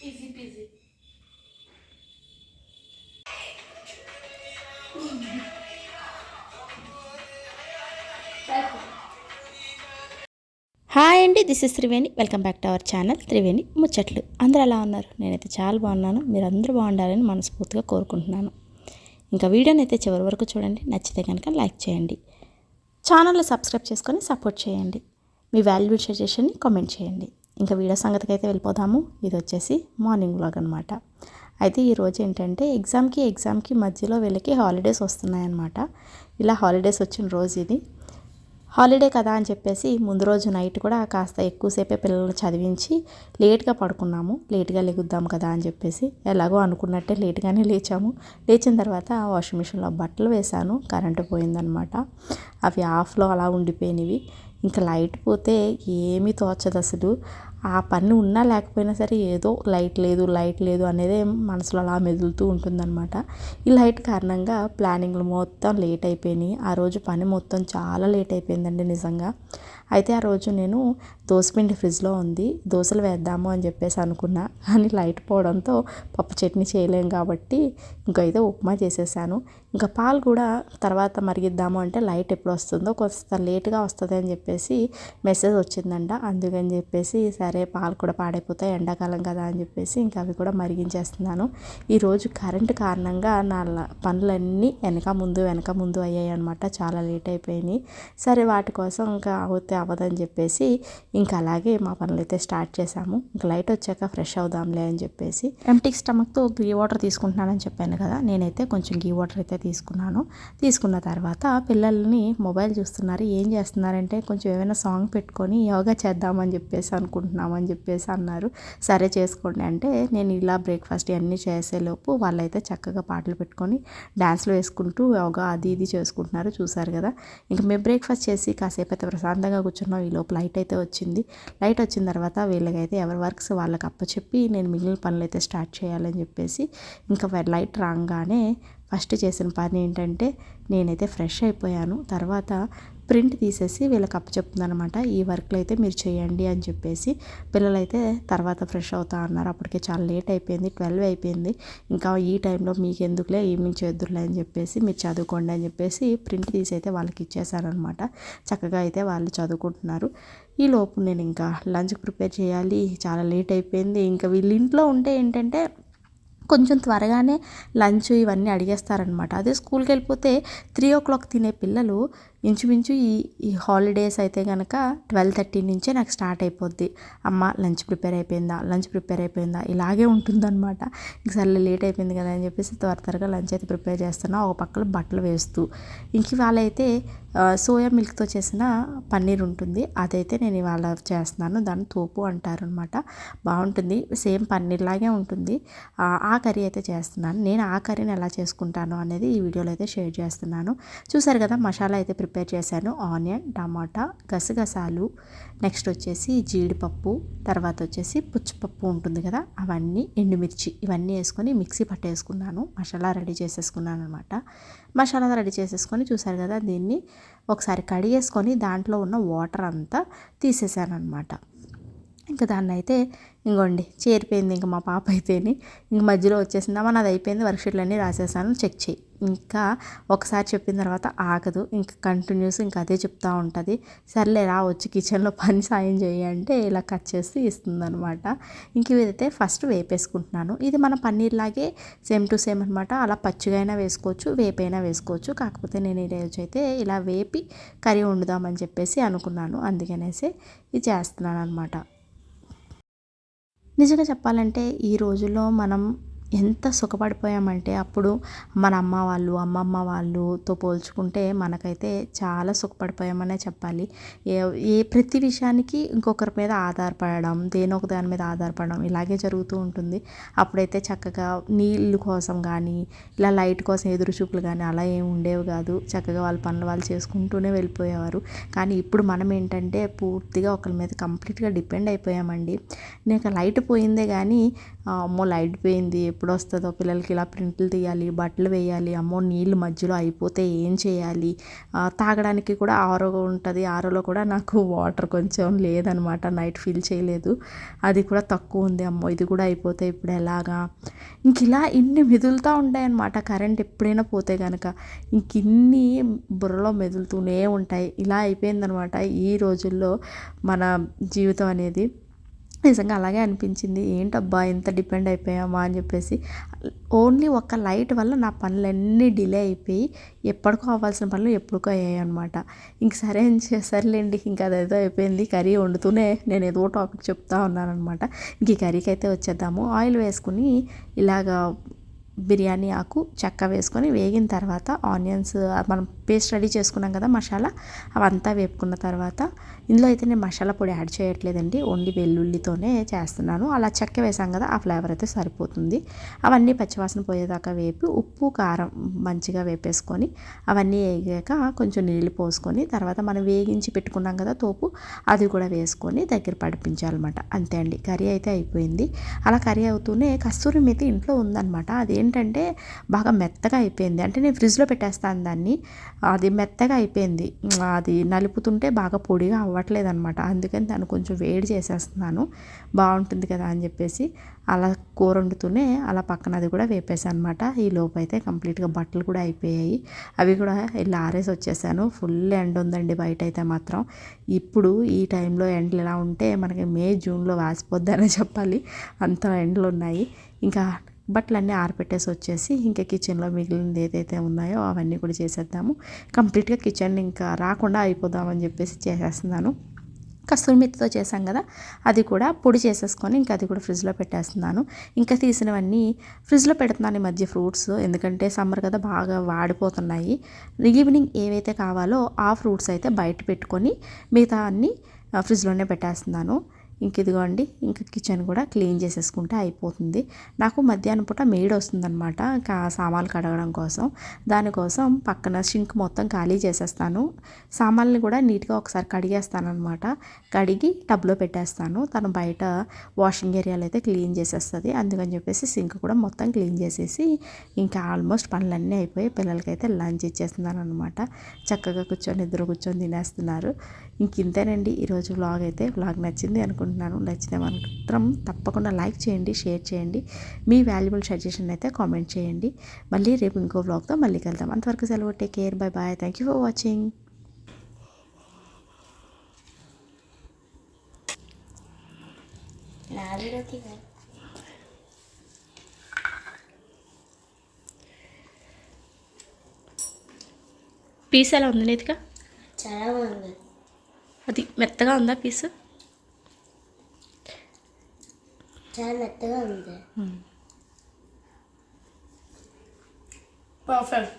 Hi అండి this is Triveni. Welcome back to our channel Triveni Muchatlu. అందరూ ఎలా ఉన్నారు? నేనైతే చాలా బాగున్నాను. మీరు అందరూ బాగుండాలని మనస్ఫూర్తిగా కోరుకుంటున్నాను. ఇంకా వీడియోని అయితే చివరి వరకు చూడండి. నచ్చితే కనుక లైక్ చేయండి. ఛానల్ని సబ్స్క్రైబ్ చేసుకొని సపోర్ట్ చేయండి. మీ వాల్యూ సజెషన్ని కామెంట్ చేయండి. ఇంకా వీడియో సంగతికి అయితే వెళ్ళిపోదాము. ఇది వచ్చేసి మార్నింగ్ వ్లాగ్ అనమాట అయితే ఈరోజు ఏంటంటే ఎగ్జామ్కి ఎగ్జామ్కి మధ్యలో వీళ్ళకి హాలిడేస్ వస్తున్నాయన్నమాట. ఇలా హాలిడేస్ వచ్చిన రోజు ఇది. హాలిడే కదా అని చెప్పేసి ముందు రోజు నైట్ కూడా కాస్త ఎక్కువసేపే పిల్లల్ని చదివించి లేట్గా పడుకున్నాము. లేట్గా లెగుద్దాం కదా అని చెప్పేసి ఎలాగో అనుకున్నట్టే లేట్గానే లేచాము. లేచిన తర్వాత వాషింగ్ మిషన్లో బట్టలు వేశాను. కరెంటు పోయిందనమాట అవి ఆఫ్లో అలా ఉండిపోయినవి. ఇంకా లైట్ పోతే ఏమీ తోచదు అసలు. ఆ పని ఉన్నా లేకపోయినా సరే ఏదో లైట్ లేదు లైట్ లేదు అనేది మనసులో అలా మెదులుతూ ఉంటుందన్నమాట. ఈ లైట్ కారణంగా ప్లానింగ్లు మొత్తం లేట్ అయిపోయినాయి. ఆ రోజు పని మొత్తం చాలా లేట్ అయిపోయిందండి నిజంగా. అయితే ఆ రోజు నేను దోసపిండి ఫ్రిడ్జ్లో ఉంది దోశలు వేద్దాము అని చెప్పేసి అనుకున్నా. కానీ లైట్ పోవడంతో పప్పు చట్నీ చేయలేం కాబట్టి ఇంకా అయితే ఉప్మా చేసేసాను. ఇంకా పాలు కూడా తర్వాత మరిగిద్దాము అంటే లైట్ ఎప్పుడు వస్తుందో కొంత లేట్గా వస్తుంది అని చెప్పేసి మెసేజ్ వచ్చిందంట. అందుకని చెప్పేసి సరే పాలు కూడా పాడైపోతాయి ఎండాకాలం కదా అని చెప్పేసి ఇంకా అవి కూడా మరిగించేస్తున్నాను. ఈరోజు కరెంటు కారణంగా నా పనులన్నీ వెనక ముందు వెనక ముందు అయ్యాయి అనమాట చాలా లేట్ అయిపోయినాయి. సరే వాటి కోసం ఇంకా అవుతే అవ్వదని చెప్పేసి ఇంకా అలాగే మా పనులు అయితే స్టార్ట్ చేశాము. ఇంకా లైట్ వచ్చాక ఫ్రెష్ అవుదాంలే అని చెప్పేసి ఎంటీ స్టమక్తో గీ వాటర్ తీసుకుంటున్నానని చెప్పాను కదా నేనైతే కొంచెం గీ వాటర్ అయితే తీసుకున్నాను. తీసుకున్న తర్వాత పిల్లల్ని మొబైల్ చూస్తున్నారు ఏం చేస్తున్నారంటే కొంచెం ఏమైనా సాంగ్ పెట్టుకొని యోగా చేద్దామని చెప్పేసి అనుకుంటున్నామని చెప్పేసి అన్నారు. సరే చేసుకోండి అంటే నేను ఇలా బ్రేక్ఫాస్ట్ ఇవన్నీ చేసేలోపు వాళ్ళైతే చక్కగా పాటలు పెట్టుకొని డ్యాన్స్లు వేసుకుంటూ యోగా అది ఇది చేసుకుంటున్నారు చూసారు కదా. ఇంకా మేము బ్రేక్ఫాస్ట్ చేసి కాసేపు అయితే ప్రశాంతంగా కూర్చున్నాం ఈ లోపు లైట్ అయితే వచ్చింది. లైట్ వచ్చిన తర్వాత వీళ్ళకైతే ఎవరి వర్క్స్ వాళ్ళకి అప్పచెప్పి నేను మిగిలిన పనులు అయితే స్టార్ట్ చేయాలని చెప్పేసి ఇంకా లైట్ రాగానే ఫస్ట్ చేసిన పని ఏంటంటే నేనైతే ఫ్రెష్ అయిపోయాను. తర్వాత ప్రింట్ తీసేసి వీళ్ళకి అప్పచెప్తుందనమాట ఈ వర్క్లు అయితే మీరు చేయండి అని చెప్పేసి పిల్లలైతే తర్వాత ఫ్రెష్ అవుతా అన్నారు. అప్పటికే చాలా లేట్ అయిపోయింది ట్వెల్వ్ అయిపోయింది. ఇంకా ఈ టైంలో మీకు ఎందుకులే ఈవినింగ్ చేద్దురులే అని చెప్పేసి మీరు చదువుకోండి అని చెప్పేసి ప్రింట్ తీసి అయితే వాళ్ళకి ఇచ్చేసారనమాట చక్కగా అయితే వాళ్ళు చదువుకుంటున్నారు. ఈ లోపు నేను ఇంకా లంచ్ ప్రిపేర్ చేయాలి. చాలా లేట్ అయిపోయింది. ఇంకా వీళ్ళు ఇంట్లో ఉంటే ఏంటంటే కొంచెం త్వరగానే లంచ్ ఇవన్నీ అడిగేస్తారనమాట అదే స్కూల్కి వెళ్ళిపోతే త్రీ ఓ క్లాక్ తినే పిల్లలు ఇంచుమించు ఈ ఈ హాలిడేస్ అయితే కనుక ట్వెల్వ్ థర్టీ నుంచే నాకు స్టార్ట్ అయిపోద్ది. అమ్మ లంచ్ ప్రిపేర్ అయిపోయిందా? లంచ్ ప్రిపేర్ అయిపోయిందా? ఇలాగే ఉంటుందన్నమాట. ఇంక సరే లేట్ అయిపోయింది కదా అని చెప్పేసి త్వర త్వరగా లంచ్ అయితే ప్రిపేర్ చేస్తున్నా. ఒక పక్కన బట్టలు వేస్తూ. ఇంక వాళ్ళైతే సోయా మిల్క్తో చేసిన పన్నీర్ ఉంటుంది. అదైతే నేను ఇవాళ చేస్తున్నాను. దాన్ని తోపు అంటారు అనమాట బాగుంటుంది. సేమ్ పన్నీర్ లాగే ఉంటుంది. ఆ కర్రీ అయితే చేస్తున్నాను. నేను ఆ కర్రీని ఎలా చేసుకుంటాను అనేది ఈ వీడియోలో అయితే షేర్ చేస్తున్నాను. చూసారు కదా మసాలా అయితే ప్రిపేర్ చేశాను. ఆనియన్ టమాటా గసగసాలు నెక్స్ట్ వచ్చేసి జీడిపప్పు తర్వాత వచ్చేసి పుచ్చిపప్పు ఉంటుంది కదా అవన్నీ ఎండుమిర్చి ఇవన్నీ వేసుకొని మిక్సీ పట్టేసుకున్నాను. మసాలా రెడీ చేసేసుకున్నాను అనమాట మసాలా రెడీ చేసేసుకొని చూసారు కదా దీన్ని ఒకసారి కడిగేసుకొని దాంట్లో ఉన్న వాటర్ అంతా తీసేసాను అనమాట ఇంకా దాన్ని అయితే ఇంకోండి చేరిపోయింది ఇంకా మా పాప అయితేని ఇంక మధ్యలో వచ్చేసిందా మన అది అయిపోయింది వర్క్షీట్లు అన్నీ రాసేసాను చెక్ చేయి. ఇంకా ఒకసారి చెప్పిన తర్వాత ఆగదు ఇంకా కంటిన్యూస్ ఇంకా అదే చెప్తూ ఉంటుంది. సర్లే రా వచ్చి కిచెన్లో పని సాయం చేయి అంటే ఇలా కట్ చేసి ఇస్తుంది అనమాట ఇంక ఇదైతే ఫస్ట్ వేపేసుకుంటున్నాను. ఇది మన పన్నీర్ లాగే సేమ్ టు సేమ్ అనమాట అలా పచ్చిగా అయినా వేసుకోవచ్చు వేపైనా వేసుకోవచ్చు. కాకపోతే నేను ఈరోజు అయితే ఇలా వేపి కర్రీ వండుదామని చెప్పేసి అనుకున్నాను. అందుకనేసి ఇది చేస్తున్నాను అనమాట నిజంగా చెప్పాలంటే ఈ రోజుల్లో మనం ఎంత సుఖపడిపోయామంటే అప్పుడు మన అమ్మ వాళ్ళు అమ్మమ్మ వాళ్ళుతో పోల్చుకుంటే మనకైతే చాలా సుఖపడిపోయామనే చెప్పాలి. ఏ ఏ ప్రతి విషయానికి ఇంకొకరి మీద ఆధారపడడం దేని ఒక దాని మీద ఆధారపడడం ఇలాగే జరుగుతూ ఉంటుంది. అప్పుడైతే చక్కగా నీళ్ళు కోసం కానీ ఇలా లైట్ కోసం ఎదురు చూపులు కానీ అలా ఏమి ఉండేవి కాదు. చక్కగా వాళ్ళ పనులు వాళ్ళు చేసుకుంటూనే వెళ్ళిపోయేవారు. కానీ ఇప్పుడు మనం ఏంటంటే పూర్తిగా ఒకరి మీద కంప్లీట్గా డిపెండ్ అయిపోయామండి. నేను లైట్ పోయిందే కానీ అమ్మో లైట్ పోయింది. ఎప్పుడు వస్తుందో పిల్లలకి ఇలా ప్రింట్లు తీయాలి బట్టలు వేయాలి. అమ్మో నీళ్ళు మధ్యలో అయిపోతే ఏం చేయాలి? తాగడానికి కూడా ఆరో ఉంటుంది. ఆరోలో కూడా నాకు వాటర్ కొంచెం లేదనమాట. నైట్ ఫీల్ చేయలేదు. అది కూడా తక్కువ ఉంది అమ్మో. ఇది కూడా అయిపోతే ఇప్పుడు ఎలాగా? ఇంక ఇలా ఇన్ని మెదులుతూ ఉంటాయన్నమాట. కరెంట్ ఎప్పుడైనా పోతే కనుక ఇంక ఇన్ని బుర్రలో మెదులుతూనే ఉంటాయి. ఇలా అయిపోయిందనమాట ఈ రోజుల్లో మన జీవితం అనేది. నిజంగా అలాగే అనిపించింది. ఏంటబ్బా ఇంత డిపెండ్ అయిపోయామా? అని చెప్పేసి. ఓన్లీ ఒక్క లైట్ వల్ల నా పనులన్నీ డిలే అయిపోయి ఎప్పటికో అవ్వాల్సిన పనులు ఎప్పటికో అయ్యాయి అనమాట ఇంక సరే అని చే- సర్లేండి ఇంకా అదేదో అయిపోయింది. కర్రీ వండుతూనే నేను ఏదో టాపిక్ చెప్తా ఉన్నాను అనమాట ఇంక ఈ కర్రీకి అయితే వచ్చేద్దాము. ఆయిల్ వేసుకుని ఇలాగా బిర్యానీ ఆకు చెక్క వేసుకొని వేగిన తర్వాత ఆనియన్స్ మనం పేస్ట్ రెడీ చేసుకున్నాం కదా మసాలా అవంతా వేపుకున్న తర్వాత ఇందులో అయితే నేను మసాలా పొడి యాడ్ చేయట్లేదండి. ఓన్లీ వెల్లుల్లితోనే చేస్తున్నాను. అలా చెక్క వేసాం కదా ఆ ఫ్లేవర్ అయితే సరిపోతుంది. అవన్నీ పచ్చివాసన పోయేదాకా వేపి ఉప్పు కారం మంచిగా వేపేసుకొని అవన్నీ వేగాక కొంచెం నీళ్ళు పోసుకొని తర్వాత మనం వేగించి పెట్టుకున్నాం కదా తోపు అది కూడా వేసుకొని దగ్గర పడిపించాలన్నమాట. అంతే అండి. కర్రీ అయితే అయిపోయింది. అలా కర్రీ అవుతూనే కస్తూరి మెతి ఇంట్లో ఉందన్నమాట. అదేంటంటే బాగా మెత్తగా అయిపోయింది. అంటే నేను ఫ్రిడ్జ్లో పెట్టేస్తాను దాన్ని. అది మెత్తగా అయిపోయింది. అది నలుపుతుంటే బాగా పొడిగా అవ్వట్లేదు అనమాట అందుకని దాన్ని కొంచెం వేడి చేసేస్తున్నాను. బాగుంటుంది కదా అని చెప్పేసి అలా కూర వండుతూనే అలా పక్కన అది కూడా వేపేసాను అనమాట ఈ లోపు అయితే కంప్లీట్గా బట్టలు కూడా అయిపోయాయి. అవి కూడా ఇలా ఆరేసి వచ్చేసాను. ఫుల్ ఎండ ఉందండి బయట అయితే మాత్రం. ఇప్పుడు ఈ టైంలో ఎండలు ఎలా ఉంటే మనకి మే జూన్లో వాసిపోద్దనే చెప్పాలి. అంత ఎండలు ఉన్నాయి. ఇంకా బట్టలన్నీ ఆరపెట్టేసి వచ్చేసి ఇంకా కిచెన్లో మిగిలినది ఏదైతే ఉన్నాయో అవన్నీ కూడా చేసేద్దాము. కంప్లీట్గా కిచెన్ ఇంకా రాకుండా అయిపోదామని చెప్పేసి చేసేస్తున్నాను. కస్తూరి మెత్తితో చేశాం కదా అది కూడా పొడి చేసేసుకొని ఇంకా అది కూడా ఫ్రిడ్జ్లో పెట్టేస్తున్నాను. ఇంకా తీసినవన్నీ ఫ్రిడ్జ్లో పెడుతున్నాను ఈ మధ్య ఫ్రూట్స్ ఎందుకంటే సమ్మర్ కదా బాగా వాడిపోతున్నాయి. ఈవినింగ్ ఏవైతే కావాలో ఆ ఫ్రూట్స్ అయితే బయట పెట్టుకొని మిగతా అన్నీ ఫ్రిడ్జ్లోనే పెట్టేస్తున్నాను. ఇంక ఇదిగోండి ఇంకా కిచెన్ కూడా క్లీన్ చేసేసుకుంటే అయిపోతుంది. నాకు మధ్యాహ్నం పూట మేడ్ వస్తుందన్నమాట ఇంకా సామాన్లు కడగడం కోసం. దానికోసం పక్కన షింక్ మొత్తం ఖాళీ చేసేస్తాను. సామాన్లు కూడా నీట్గా ఒకసారి కడిగేస్తాను అనమాట కడిగి టబ్లో పెట్టేస్తాను. తను బయట వాషింగ్ ఏరియాలో అయితే క్లీన్ చేసేస్తుంది. అందుకని చెప్పేసి సింక్ కూడా మొత్తం క్లీన్ చేసేసి ఇంకా ఆల్మోస్ట్ పనులన్నీ అయిపోయి పిల్లలకైతే లంచ్ ఇచ్చేస్తున్నాను అనమాట చక్కగా కూర్చొని ఇద్దరు కూర్చొని తినేస్తున్నారు. ఇంక ఇంతేనండి. ఈరోజు వ్లాగ్ అయితే వ్లాగ్ నచ్చింది అనుకుంటున్నాను. నచ్చితే మాత్రం తప్పకుండా లైక్ చేయండి షేర్ చేయండి. మీ వాల్యుబుల్ సజెషన్ అయితే కామెంట్ చేయండి. మళ్ళీ రేపు ఇంకో వ్లాగ్తో మళ్ళీ కలుద్దాం. అంతవరకు సెలవు take care bye bye. Thank you for watching peace ఎలా ఉంది నీతిగా చాలా బాగుంది. అది మెత్తగా ఉందా పీసు చాలా మెత్తగా ఉంది పర్ఫెక్ట్